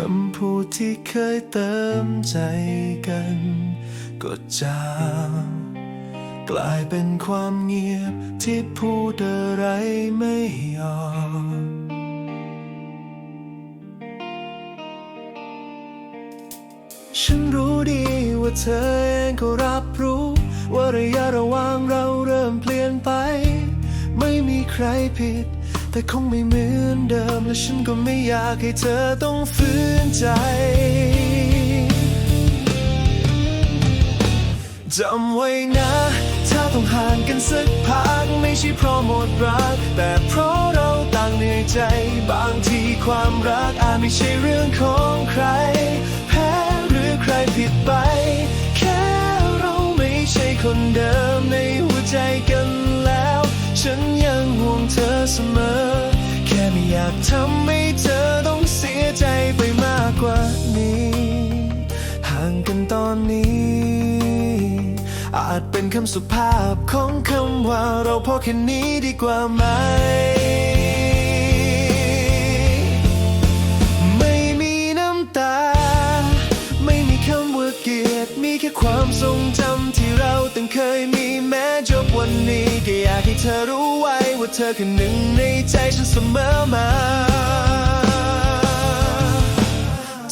คำพูดที่เคยเติมใจกัน ก็จางกลายเป็นความเงียบที่พูดอะไรไม่ออกฉันรู้ดีว่าเธอเองก็รับรู้ ว่าระยะระหว่างเราเริ่มเปลี่ยนไป ไม่มีใครผิด แต่คงไม่เหมือนเดิม และฉันก็ไม่อยากให้เธอต้องฝืนใจจำไว้นะ ถ้าต้องห่างกันสักพัก ไม่ใช่เพราะหมดรัก แต่เพราะเราต่างเหนื่อยใจ บางทีความรักอาจไม่ใช่เรื่องของใคร แพ้หรือใครผิดไป แค่เราไม่ใช่คนเดิมในหัวใจกัน ทำให้เธอต้องเสียใจไปมากกว่านี้ ห่างกันตอนนี้ อาจเป็นคำสุภาพของคำว่าเราพอแค่นี้ดีกว่าไหม ความทรงจำที่เราตั้งเคยมีแม้จบวันนี้ก็อยากให้เธอรู้ไว้ว่าเธอคือหนึ่งในใจฉันเสมอมา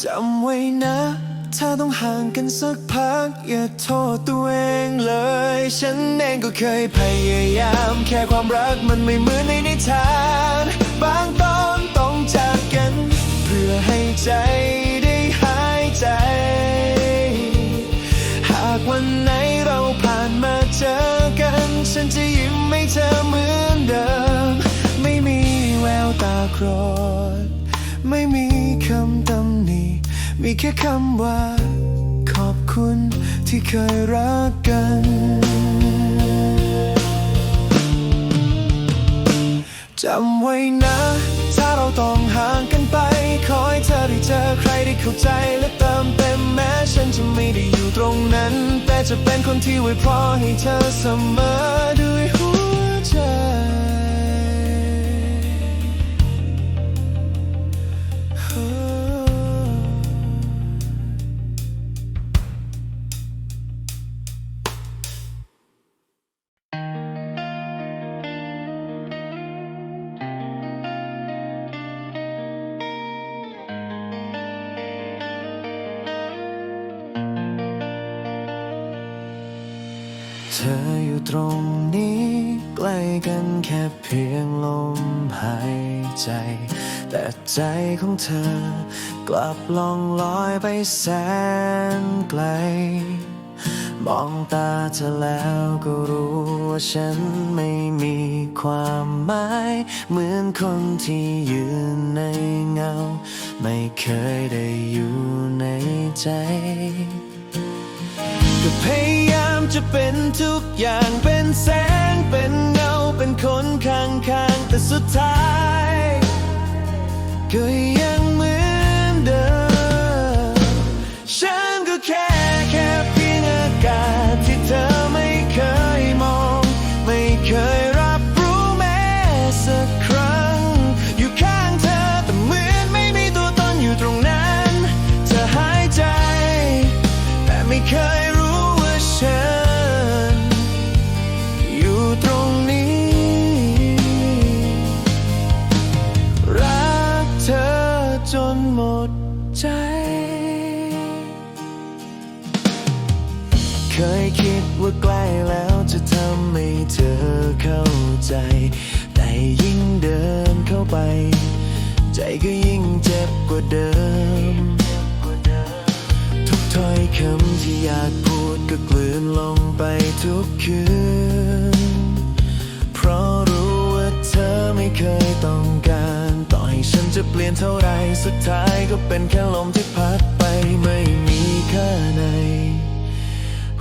จำไว้นะถ้าต้องห่างกันสักพัก อย่าโทษตัวเองเลย ฉันเองก็เคยพยายาม แค่ความรักมันไม่เหมือนในนิทาน บางตอนต้องจากกัน เพื่อให้ใจ ฉันจะยิ้มให้เธอเหมือนเดิม ไม่มีแววตาโกรธ ไม่มีคำตำหนิ มีแค่คำว่า ขอบคุณที่เคยรักกันจำไว้นะ ถ้าเราต้องห่างกันไป ขอให้เธอได้เจอใครได้เข้าใจและ ความเต็มแม้ฉันจะไม่ได้อยู่ตรงนั้น แต่จะเป็นคนที่ไว้พรให้เธอเสมอด้วย เธออยู่ตรงนี้ใกล้กันแค่เพียงลมหายใจ แต่ใจของเธอกลับล่องลอยไปแสนไกล มองตาเธอแล้วก็รู้ว่าฉันไม่มีความหมาย เหมือนคนที่ยืนในเงา ไม่เคยได้อยู่ในใจก็พย จะเป็นทุกอย่างเป็นแสงเป็นเงาเป็นคนข้างๆแต่สุดท้ายก็ยัง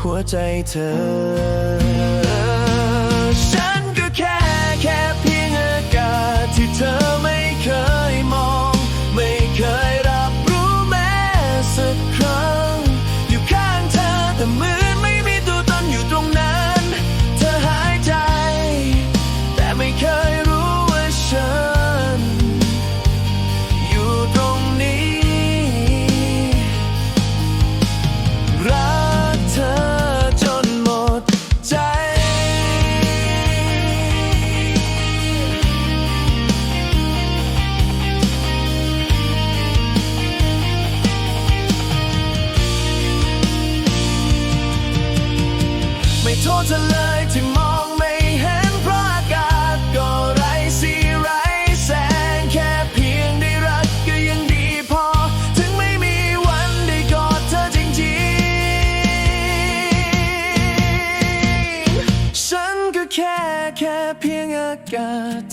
หัวใจเธอ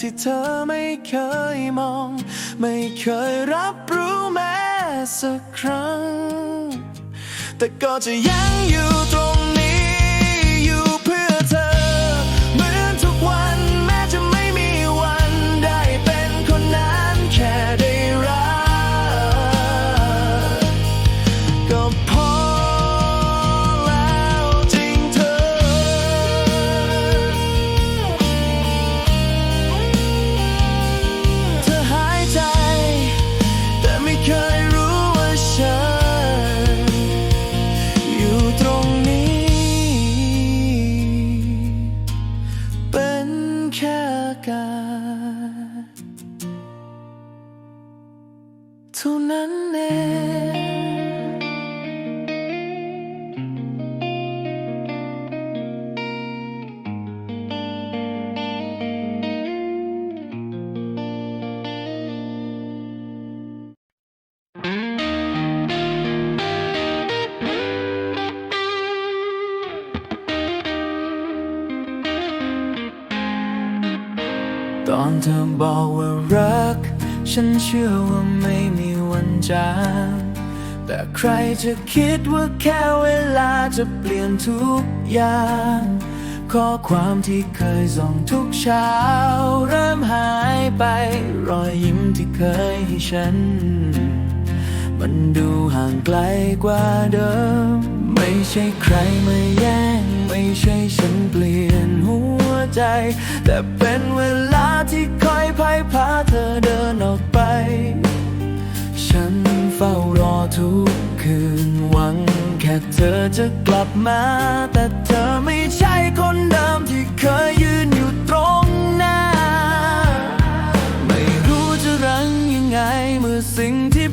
ที่เธอไม่เคยมอง ไม่เคยรับรู้แม้สักครั้ง แต่ก็จะยังอยู่ตรงนี้ากาศเท่านั้นเอง บอกว่ารัก ฉันเชื่อว่าไม่มีวันจางแต่ใครจะคิดว่าแค่เวลาจะเปลี่ยนทุกอย่างข้อความที่เคยส่งทุกเช้า เริ่มหายไป รอยยิ้มที่เคยให้ฉัน มันดูห่างไกลกว่าเดิม ไม่ใช่ใครมาแย่ง ไม่ใช่ฉันเปลี่ยนหัวใจ แต่เป็นเวลาที่คอยพายพาเธอเดินออกไป ฉันเฝ้ารอทุกคืนหวัง แค่เธอจะกลับมา แต่เธอไม่ใช่คนเดิมที่เคยยืนอยู่ตรงหน้า ไม่รู้จะรั้งยังไงเมื่อสิ่งที่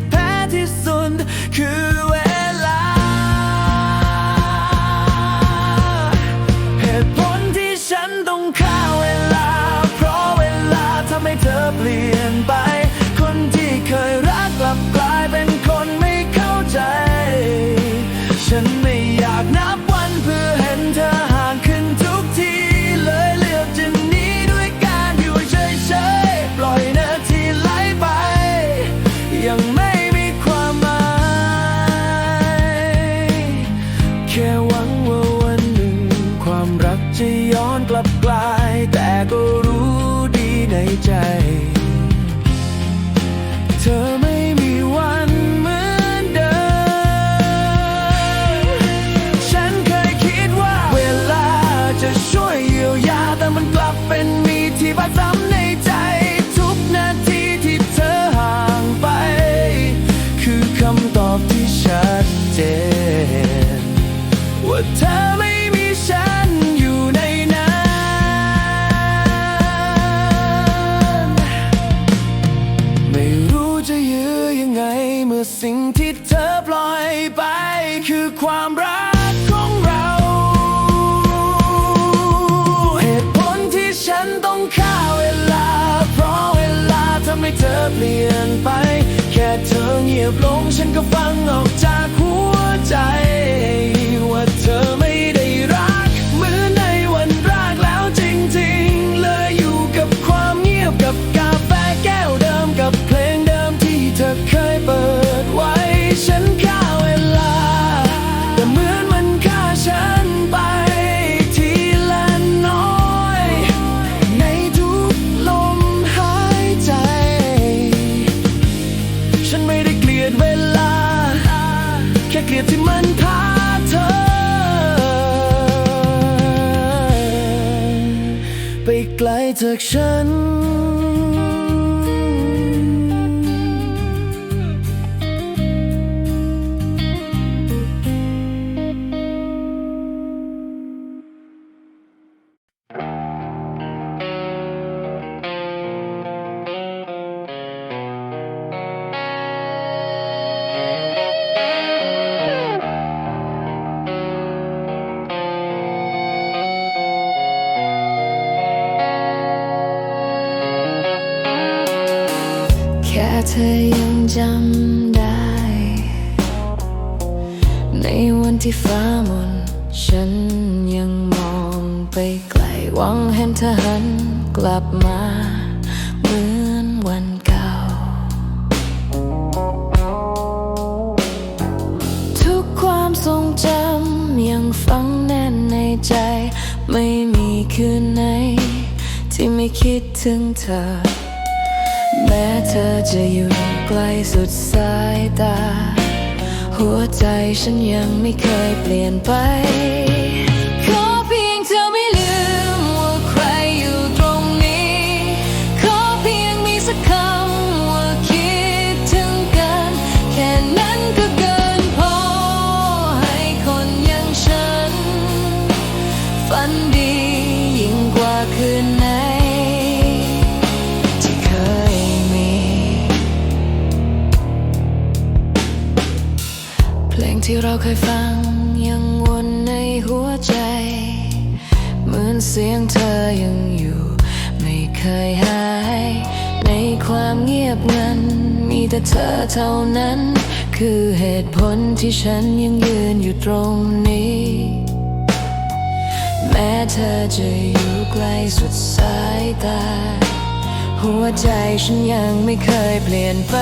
บลงฉันก็ฟังออกจากหัวใจ จะอยู่ไกลสุดสายตา หัวใจฉันยังไม่เคยเปลี่ยนไป เราเคยฟังยังวนในหัวใจ เหมือนเสียงเธอยังอยู่ ไม่เคยหาย ในความเงียบงัน มีแต่เธอเท่านั้น คือเหตุผลที่ฉันยังยืนอยู่ตรงนี้ แม้เธอจะอยู่ไกลสุดสายตา หัวใจฉันยังไม่เคยเปลี่ยนไป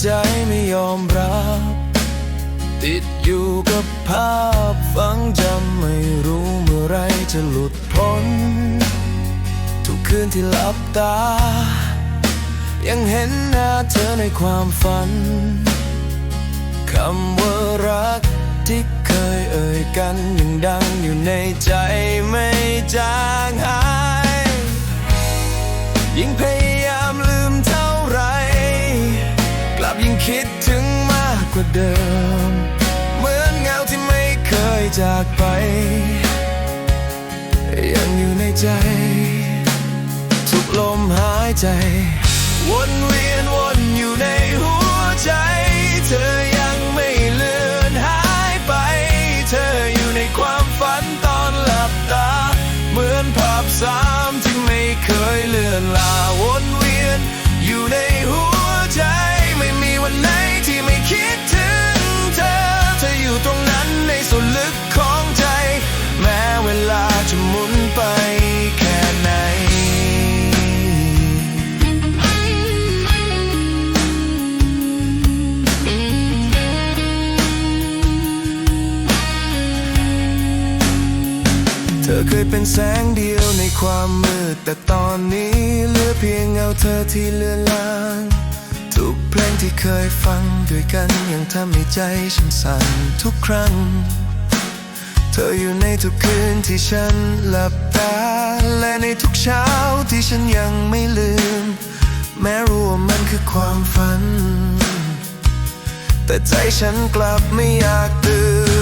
ใจไม่ยอมรับ ติดอยู่กับภาพฝังจำไม่รู้เมื่อไรจะหลุดพ้น ทุกคืนที่หลับตา ยังเห็นหน้าเธอในความฝัน คำว่ารักที่เคยเอ่ยกันยังดังอยู่ในใจไม่จางหาย ยิ่งพย คิดถึงมากกว่าเดิม เหมือนเงาที่ไม่เคยจากไป ยังอยู่ในใจ ทุกลมหายใจ วนเวียนวนอยู่ในหัวใจ เป็นแสงเดียวในความมืด แต่ตอนนี้เหลือเพียงเงาเธอที่เลือนลางทุกเพลงที่เคยฟังด้วยกันยังทำให้ใจฉันสั่นทุกครั้ง เธออยู่ในทุกคืนที่ฉันหลับตา และในทุกเช้าที่ฉันยังไม่ลืม แม้รู้ว่ามันคือความฝัน แต่ใจฉันกลับไม่อยากตื่น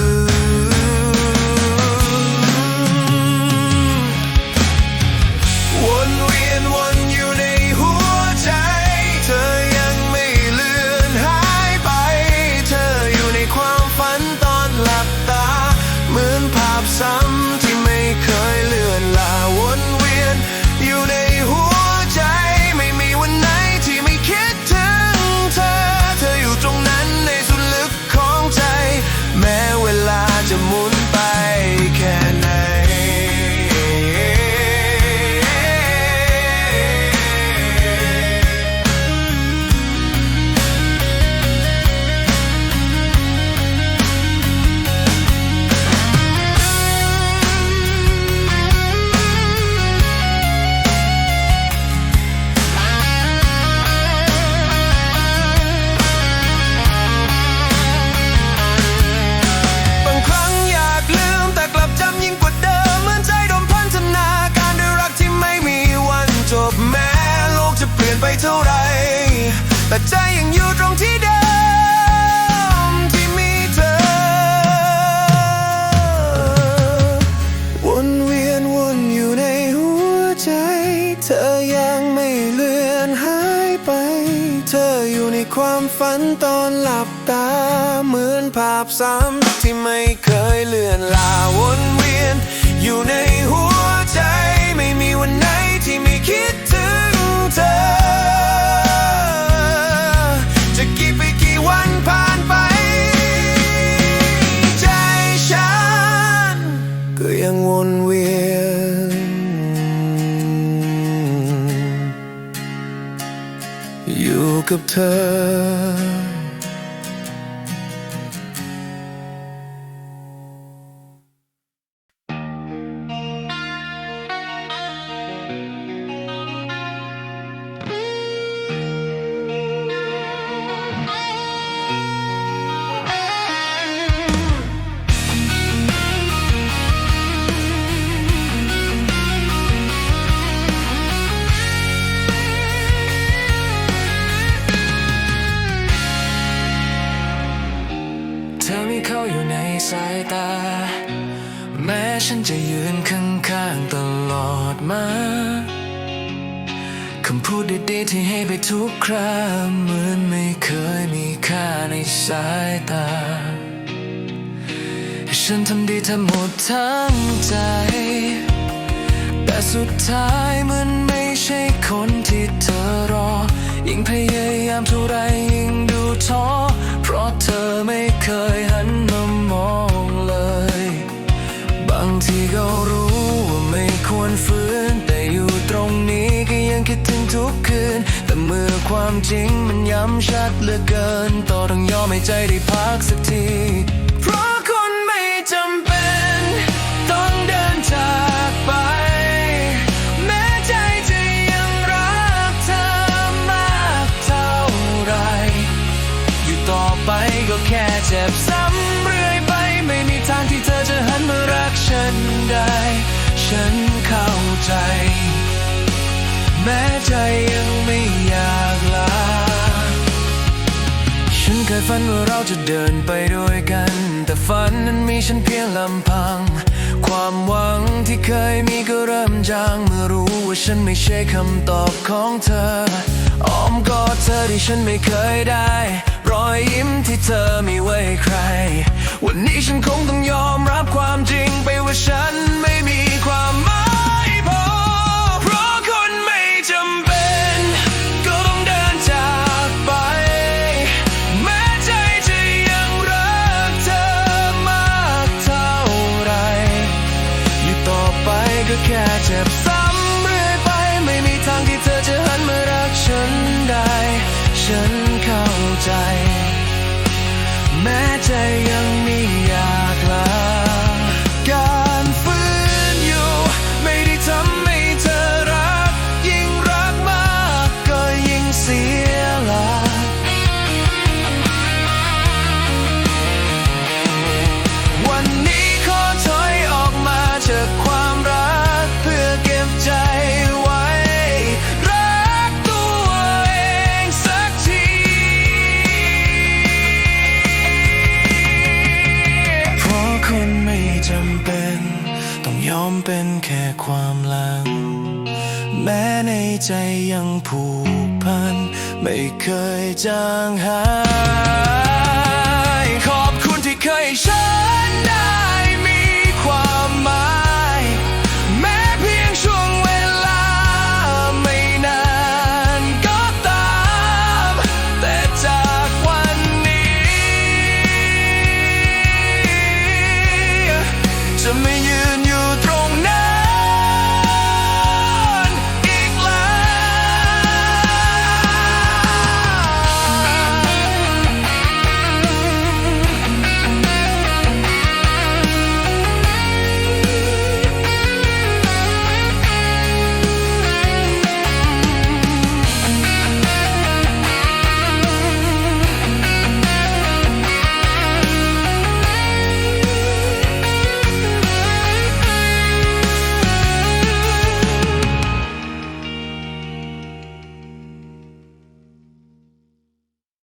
ฉันจะยืนข้างๆตลอดมาคำพูดดีๆที่ให้ไปทุกคราเหมือนไม่เคยมีค่าในสายตา ฉันทำดีเธอหมดทั้งใจ แต่สุดท้ายมันไม่ใช่คนที่เธอรอ ยิ่งพยายามเท่าไรยิ่งดูท้อ เพราะเธอไม่เคยหันมามอง ที่ก็รู้ว่าไม่ควรฝืน แต่อยู่ตรงนี้ก็ยังคิดถึงทุกคืน แต่เมื่อความจริงมันย้ำชัดเหลือเกิน ต่อต้องยอมให้ใจได้พักสักทีเพราะคนไม่จำเป็น ต้องเดินจากไป แม้ใจจะยังรักเธอมากเท่าไร อยู่ต่อไปก็แค่เจ็บซ้ำ ฉันเข้าใจ แม้ใจยังไม่อยากลา ฉันเคยฝันว่าเราจะเดินไปด้วยกัน แต่ฝันนั้นมีฉันเพียงลำพัง ความหวังที่เคยมีก็เริ่มจางเมื่อรู้ว่าฉันไม่ใช่คำตอบของเธออ้อมกอดเธอที่ฉันไม่เคยได้ รอยยิ้มที่เธอมีไว้ให้ใคร วันนี้ฉันคงต้องยอมรับความจริงไปว่าฉันไม่มีความหมาย แค่ความหลัง แม้ในใจยังผูกพัน ไม่เคยจางหาย